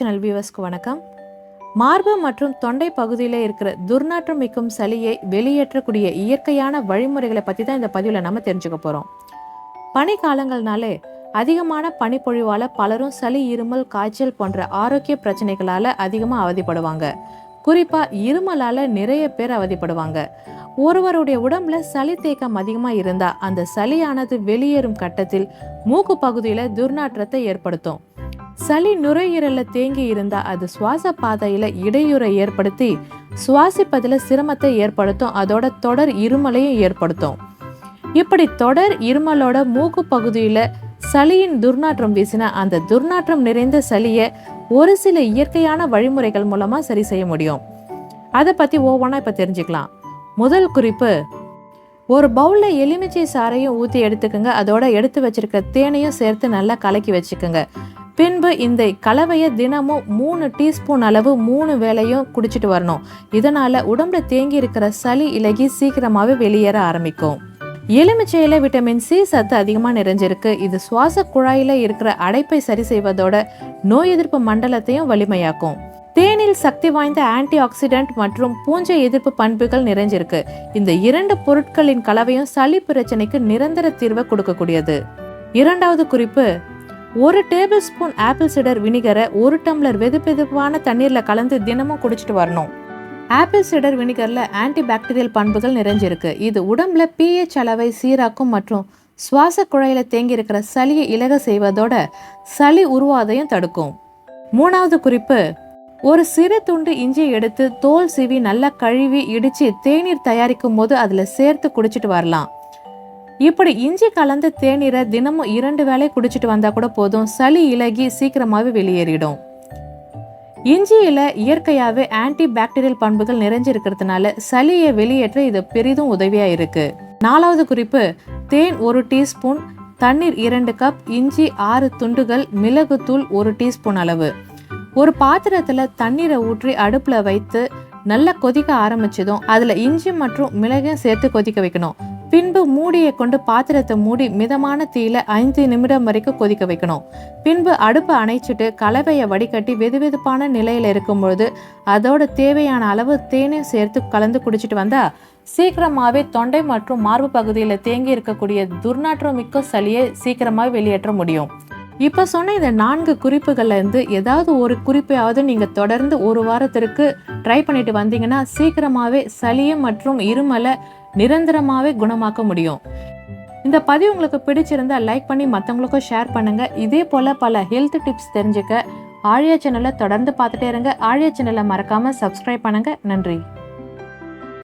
Channel வியூவர்ஸ்க்கு வணக்கம். மார்பு மற்றும் தொண்டை பகுதியில் இருக்கிற துர்நாற்றம் மிக்கும் சளியை வெளியேற்றக்கூடிய இயற்கையான வழிமுறைகளை பற்றி தான் இந்த பதிவில் நம்ம தெரிஞ்சுக்க போகிறோம் பனிக்காலங்கள்னாலே அதிகமான பனிப்பொழிவால் பலரும் சளி இருமல் காய்ச்சல் போன்ற ஆரோக்கிய பிரச்சனைகளால் அதிகமாக அவதிப்படுவாங்க. குறிப்பாக இருமலால் நிறைய பேர் அவதிப்படுவாங்க. ஒருவருடைய உடம்புல சளி தேக்கம் அதிகமாக இருந்தால் அந்த சளியானது வெளியேறும் கட்டத்தில் மூக்கு பகுதியில் துர்நாற்றத்தை ஏற்படுத்தும். சளி நுரையீரல்ல தேங்கி இருந்தா அது சுவாச பாதையில இடையூறை ஏற்படுத்தி சுவாசிப்பதில் சிரமத்தை ஏற்படுத்தும். அதோட தொடர் இருமலையும் ஏற்படுத்தும். இப்படி தொடர் இருமலோட மூக்கு பகுதியில சளியின் துர்நாற்றம் வீசினா அந்த துர்நாற்றம் நிறைந்த சளியை ஒரு சில இயற்கையான வழிமுறைகள் மூலமா சரி செய்ய முடியும். அதை பத்தி ஒவ்வொன்றா இப்ப தெரிஞ்சுக்கலாம். முதல் குறிப்பு ஒரு பவுல்ல எலுமிச்சை சாறையும் ஊற்றி எடுத்துக்கோங்க. அதோட எடுத்து வச்சிருக்க தேனையும் சேர்த்து நல்லா கலக்கி வச்சுக்கோங்க. பின்பு இந்த கலவையை தினமும் மூணு டீஸ்பூன் அளவு மூணு வேளையும் குடிச்சிட்டு வரணும். இதனால் உடம்புல தேங்கி இருக்கிற சளி இலகி சீக்கிரமாகவே வெளியேற ஆரம்பிக்கும். எலுமிச்சையில் விட்டமின் சி சத்து அதிகமாக நிறைஞ்சிருக்கு. இது சுவாச குழாயில் இருக்கிற அடைப்பை சரி செய்வதோட நோய் எதிர்ப்பு மண்டலத்தையும் வலிமையாக்கும். தேனில் சக்தி வாய்ந்த ஆன்டி ஆக்சிடென்ட் மற்றும் பூஞ்சை எதிர்ப்பு பண்புகள் நிறைஞ்சிருக்கு. இந்த இரண்டு பொருட்களின் கலவையும் சளி பிரச்சனைக்கு நிரந்தர தீர்வை கொடுக்கக்கூடியது. இரண்டாவது குறிப்பு ஒரு டேபிள் ஸ்பூன் ஆப்பிள் சிடர் வினிகரை ஒரு டம்ளர் வெது தண்ணீரில் கலந்து தினமும் குடிச்சிட்டு வரணும். ஆப்பிள் சிடர் வினிகரில் ஆன்டி பாக்டீரியல் பண்புகள் நிறைஞ்சிருக்கு. இது உடம்புல பிஹெச் அளவை சீராக்கும் மற்றும் சுவாச குழாயில் தேங்கியிருக்கிற சளியை இலக செய்வதோட சளி உருவாதையும் தடுக்கும். மூணாவது குறிப்பு ஒரு சிறு துண்டு இஞ்சி எடுத்து தோல் சீவி நல்லா கழுவி இடித்து தேநீர் தயாரிக்கும் போது அதில் சேர்த்து குடிச்சிட்டு வரலாம். இப்படி இஞ்சி கலந்த தேநீரை தினமும் இரண்டு வேளை குடிச்சிட்டு வந்தா கூட போதும். சளி இலகி சீக்கிரமாவே வெளியேறிடும். இஞ்சியில இயற்கையாவே ஆன்டி பாக்டீரியல் பண்புகள் நிறைஞ்சிருக்கிறதுனால சளியை வெளியேற்ற இது பெரிதும் உதவியா இருக்கு. நாலாவது குறிப்பு தேன் ஒரு டீஸ்பூன் தண்ணீர் இரண்டு கப் இஞ்சி ஆறு துண்டுகள் மிளகுத்தூள் ஒரு டீஸ்பூன் அளவு. ஒரு பாத்திரத்துல தண்ணீரை ஊற்றி அடுப்புல வைத்து நல்லா கொதிக்க ஆரம்பிச்சதும் அதுல இஞ்சி மற்றும் மிளகையும் சேர்த்து கொதிக்க வைக்கணும். பின்பு மூடியை கொண்டு பாத்திரத்தை மூடி மிதமான தீயில ஐந்து நிமிடம் வரைக்கும் கொதிக்க வைக்கணும். பின்பு அடுப்பை அணைச்சிட்டு கலவையை வடிகட்டி வெதுவெதுப்பான நிலையில இருக்கும்பொழுது அதோட தேவையான அளவு தேனையும் சேர்த்து கலந்து குடிச்சிட்டு வந்தா சீக்கிரமாவே தொண்டை மற்றும் மார்பு பகுதியில தேங்கி இருக்கக்கூடிய துர்நாற்றம் மிக்க சளியை சீக்கிரமாக வெளியேற்ற முடியும். இப்போ சொன்ன இந்த நான்கு குறிப்புகள்ல இருந்து ஏதாவது ஒரு குறிப்பையாவது நீங்க தொடர்ந்து ஒரு வாரத்திற்கு ட்ரை பண்ணிட்டு வந்தீங்கன்னா சீக்கிரமாவே சளியை மற்றும் இருமலை நிரந்தரமாகவே குணமாக்க முடியும். இந்த பதிவு உங்களுக்கு பிடிச்சிருந்தா லைக் பண்ணி மற்றவங்களுக்கும் ஷேர் பண்ணுங்க. இதே போல பல ஹெல்த் டிப்ஸ் தெரிஞ்சுக்க ஆழியா சேனலை தொடர்ந்து பார்த்துட்டே இருங்க. ஆழியா சேனலை மறக்காம சப்ஸ்கிரைப் பண்ணுங்க. நன்றி.